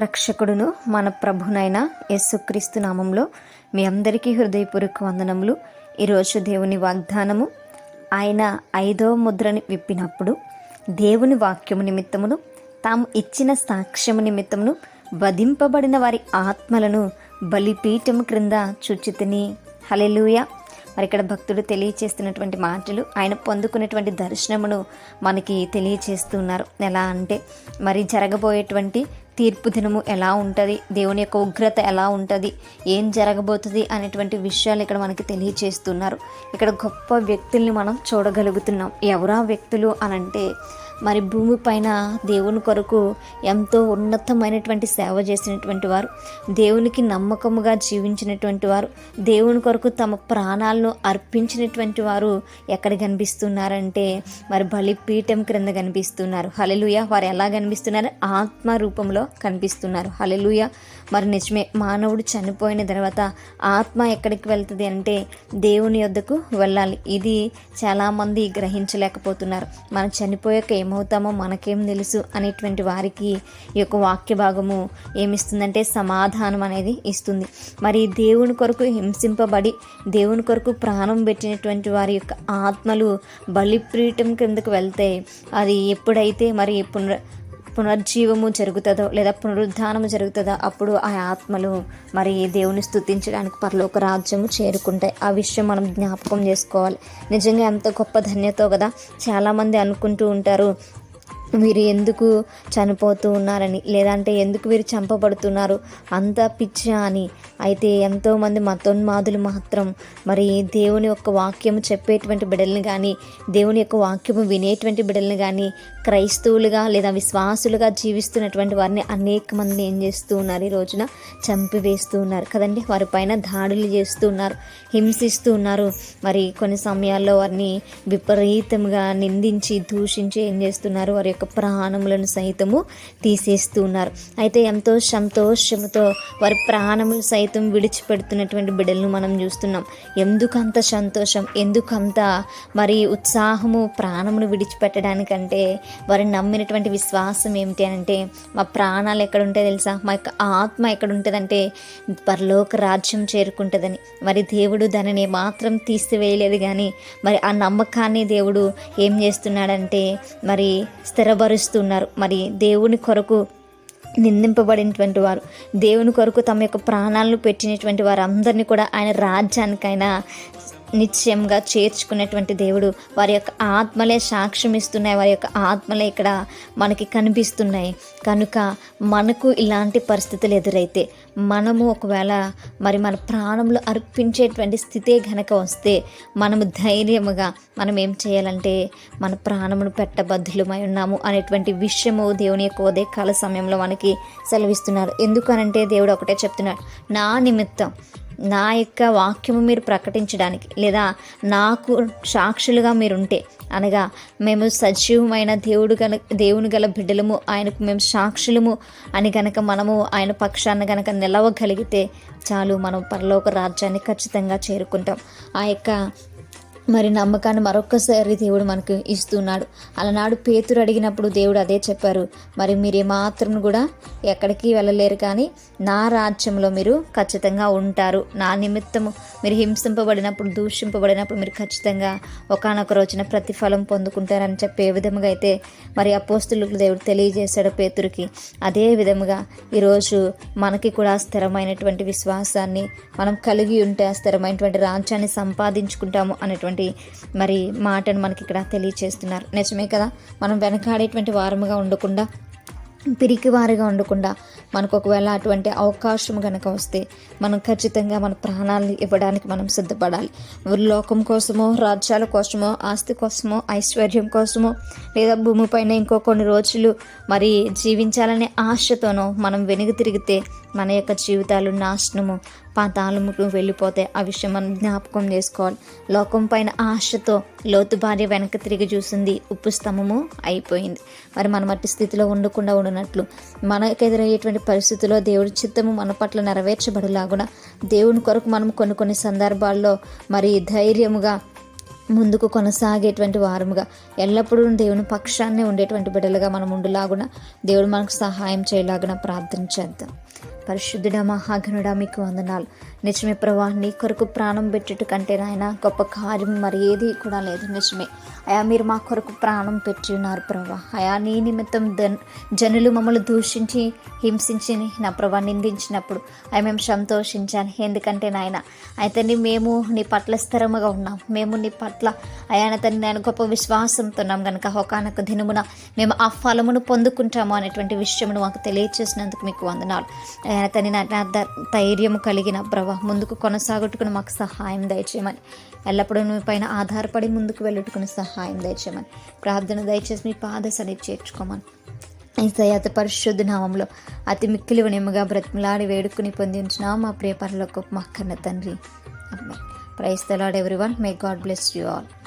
రక్షకుడును మన ప్రభునైన యేసుక్రీస్తు నామంలో మీ అందరికీ హృదయపూర్వక వందనములు. ఈరోజు దేవుని వాగ్దానము ఆయన ఐదో ముద్రని విప్పినప్పుడు దేవుని వాక్యము నిమిత్తమును తాము ఇచ్చిన సాక్ష్యము నిమిత్తమును వధింపబడిన వారి ఆత్మలను బలిపీఠం క్రింద చుచితిని. హలెలూయ మరి ఇక్కడ భక్తుడు తెలియచేస్తున్నటువంటి మాటలు ఆయన పొందుకున్నటువంటి దర్శనమును మనకి తెలియచేస్తున్నారు. ఎలా అంటే మరి జరగబోయేటువంటి తీర్పు దినము ఎలా ఉంటుంది? దేవుని యొక్క ఉగ్రత ఎలా ఉంటుంది? ఏం జరగబోతుంది? అనేటువంటి విషయాలు ఇక్కడ మనకి తెలియచేస్తున్నారు. ఇక్కడ గొప్ప వ్యక్తుల్ని మనం చూడగలుగుతున్నాం. ఎవరా వ్యక్తులు అనంటే మరి భూమిపైన దేవుని కొరకు ఎంతో ఉన్నతమైనటువంటి సేవ చేసినటువంటి వారు దేవునికి నమ్మకముగా జీవించినటువంటి వారు దేవుని కొరకు తమ ప్రాణాలను అర్పించినటువంటి వారు ఎక్కడ కనిపిస్తున్నారంటే మరి బలిపీఠం క్రింద కనిపిస్తున్నారు. హలెలుయ వారు ఎలా కనిపిస్తున్నారు? ఆత్మ రూపంలో కనిపిస్తున్నారు. హలెలుయ మరి నిజమే మానవుడు చనిపోయిన తర్వాత ఆత్మ ఎక్కడికి వెళ్తుంది అంటే దేవుని యొద్దకు వెళ్ళాలి. ఇది చాలామంది గ్రహించలేకపోతున్నారు. మనం చనిపోయాక ఏమవుతామో మనకేం తెలుసు అనేటువంటి వారికి ఈ యొక్క వాక్య భాగము ఏమిస్తుందంటే సమాధానం అనేది ఇస్తుంది. మరి దేవుని కొరకు హింసింపబడి దేవుని కొరకు ప్రాణం పెట్టినటువంటి వారి యొక్క ఆత్మలు బలిపీఠం కిందకు వెళ్తే అది ఎప్పుడైతే మరి పునర్ పునర్జీవము జరుగుతుందో లేదా పునరుద్ధానము జరుగుతుందో అప్పుడు ఆ ఆత్మలు మరి దేవుని స్థుతించడానికి పరలోక రాజ్యము చేరుకుంటాయి. ఆ విషయం మనం జ్ఞాపకం చేసుకోవాలి. నిజంగా ఎంత గొప్ప ధన్యతో కదా చాలామంది అనుకుంటూ ఉంటారు వీరు ఎందుకు చనిపోతూ ఉన్నారని లేదంటే ఎందుకు వీరు చంపబడుతున్నారు? అంత పిచ్చ అని. అయితే ఎంతోమంది మతోన్మాదులు మాత్రం మరి దేవుని యొక్క వాక్యము చెప్పేటువంటి బిడ్డల్ని కానీ దేవుని యొక్క వాక్యము వినేటువంటి బిడ్డల్ని కానీ క్రైస్తవులుగా లేదా విశ్వాసులుగా జీవిస్తున్నటువంటి వారిని అనేక మంది ఏం చేస్తూ ఉన్నారు? ఈ రోజున చంపివేస్తూ ఉన్నారు కదండి. వారి పైన దాడులు చేస్తూ ఉన్నారు హింసిస్తూ ఉన్నారు. మరి కొన్ని సమయాల్లో వారిని విపరీతంగా నిందించి దూషించి ఏం చేస్తున్నారు? వారి యొక్క ప్రాణములను సైతము తీసేస్తూ ఉన్నారు అయితే ఎంతో సంతోషంతో వారి ప్రాణములు సైతం విడిచిపెడుతున్నటువంటి బిడ్డలను మనం చూస్తున్నాం. ఎందుకంత సంతోషం? ఎందుకంత మరి ఉత్సాహము ప్రాణమును విడిచిపెట్టడానికంటే వారిని నమ్మినటువంటి విశ్వాసం ఏమిటి అంటే మా ప్రాణాలు ఎక్కడ ఉంటాయి తెలుసా? మా యొక్క ఆత్మ ఎక్కడ ఉంటుందంటే పరలోక రాజ్యం చేరుకుంటుందని. మరి దేవుడు దానిని మాత్రం తీసివేయలేదు కానీ మరి ఆ నమ్మకాన్ని దేవుడు ఏం చేస్తున్నాడంటే మరి స్థిరపరుస్తున్నారు మరి దేవుని కొరకు నిందింపబడినటువంటి వారు దేవుని కొరకు తమ యొక్క ప్రాణాలను పెట్టినటువంటి వారందరినీ కూడా ఆయన రాజ్యానికైనా నిశ్చయంగా చేర్చుకునేటువంటి దేవుడు. వారి యొక్క ఆత్మలే సాక్ష్యం ఇస్తున్నాయి. వారి యొక్క ఆత్మలే ఇక్కడ మనకి కనిపిస్తున్నాయి. కనుక మనకు ఇలాంటి పరిస్థితులు ఎదురైతే మనము ఒకవేళ మరి మన ప్రాణంలో అర్పించేటువంటి స్థితే గనక వస్తే మనము ధైర్యముగా మనం ఏం చేయాలంటే మన ప్రాణమును పెట్టబద్ధులమై ఉన్నాము అనేటువంటి విషయము దేవుని యొక్క ఉదయ కాల సమయంలో మనకి సెలవిస్తున్నారు. ఎందుకనంటే దేవుడు ఒకటే చెప్తున్నాడు నా నిమిత్తం నా యొక్క వాక్యము మీరు ప్రకటించడానికి లేదా నాకు సాక్షులుగా మీరుంటే అనగా మేము సజీవమైన దేవుడు గల దేవుని గల బిడ్డలము ఆయనకు మేము సాక్షులము అని గనక మనము ఆయన పక్షాన్ని గనక నిలవగలిగితే చాలు మనం పరలోక రాజ్యాన్ని ఖచ్చితంగా చేరుకుంటాం. ఆ యొక్క మరి నమ్మకాన్ని మరొక్కసారి దేవుడు మనకు ఇస్తున్నాడు. అలనాడు పేతురు అడిగినప్పుడు దేవుడు అదే చెప్పారు. మరి మీరు ఏమాత్రం కూడా ఎక్కడికి వెళ్ళలేరు కానీ నా రాజ్యంలో మీరు ఖచ్చితంగా ఉంటారు. నా నిమిత్తము మీరు హింసింపబడినప్పుడు దూషింపబడినప్పుడు మీరు ఖచ్చితంగా ఒకనొక రోజున ప్రతిఫలం పొందుకుంటారని చెప్పే విధముగా అయితే మరి అపోస్తులకు దేవుడు తెలియజేశాడు పేతురికి. అదే విధముగా ఈరోజు మనకి కూడా స్థిరమైనటువంటి విశ్వాసాన్ని మనం కలిగి ఉంటే ఆ స్థిరమైనటువంటి రాజ్యాన్ని సంపాదించుకుంటాము అనేటువంటి మరి మాటను మనకి ఇక్కడ తెలియచేస్తున్నారు. నిజమే కదా? మనం వెనకాడేటువంటి వారముగా ఉండకుండా పిరికివారిగా ఉండకుండా మనకు ఒకవేళ అటువంటి అవకాశం కనుక వస్తే మనం ఖచ్చితంగా మన ప్రాణాలను ఇవ్వడానికి మనం సిద్ధపడాలి. లోకం కోసమో రాజ్యాల కోసమో ఆస్తి కోసమో ఐశ్వర్యం కోసమో లేదా భూమిపైన ఇంకో కొన్ని రోజులు మరి జీవించాలనే ఆశతోనో మనం వెనుక తిరిగితే మన యొక్క జీవితాలు నాశనము పాతాళముకు వెళ్ళిపోతే ఆ విషయం మనం జ్ఞాపకం చేసుకోవాలి. లోకం పైన ఆశతో లోతు భార్య వెనక తిరిగి చూసింది. ఉప్పు స్తంభము అయిపోయింది. మరి మనం అట్టి స్థితిలో ఉండకుండా ఉండనట్లు. మనకు ఎదురయ్యేటువంటి పరిస్థితుల్లో దేవుడి చిత్తము మన పట్ల నెరవేర్చబడులాగున దేవుని కొరకు మనం కొన్ని కొన్ని సందర్భాల్లో మరి ధైర్యముగా ముందుకు కొనసాగేటువంటి వారముగా ఎల్లప్పుడూ దేవుని పక్షాన్నే ఉండేటువంటి బిడ్డలుగా మనం ఉండులాగున దేవుడు మనకు సహాయం చేయలాగున ప్రార్థన చేద్దాం. పరిశుద్ధుడ మహాగణుడా మీకు వందనాలు. నిజమే ప్రభా నీ కొరకు ప్రాణం పెట్టుట కంటే నాయన గొప్ప కార్యం మరి ఏది కూడా లేదు. నిజమే. అయా మీరు మా కొరకు ప్రాణం పెట్టి ఉన్నారు ప్రభా. అయా నీ నిమిత్తం దన్ జనులు మమ్మల్ని దూషించి హింసించి నా ప్రభా నిందించినప్పుడు అవి మేము సంతోషించాను ఎందుకంటే నాయన అయితే మేము నీ పట్ల స్థిరముగా ఉన్నాం. మేము నీ పట్ల అయాన తండ్రి నేను గొప్ప విశ్వాసంతో ఉన్నాం. కనుక ఒకనొక దినమున మేము ఆ ఫలమును పొందుకుంటాము అనేటువంటి విషయమును మాకు తెలియచేసినందుకు మీకు వందనాలు. ఆయన తని ధైర్యం కలిగిన ప్రభ ముందుకు కొనసాగట్టుకుని మాకు సహాయం దయచేయమని. ఎల్లప్పుడూ మీ పైన ఆధారపడి ముందుకు వెళ్ళుటుకుని సహాయం దయచేయమని. ప్రార్థన దయచేసి మీ పాద చేర్చుకోమని. ఈసయాత పరిశుద్ధ నామంలో అతి మిక్కిలి నెమ్మగా బ్రతిమలాడి వేడుకుని పొందించిన మా ప్రియ పనులకు మా కన్న తండ్రి. Praise the Lord everyone may God bless you all.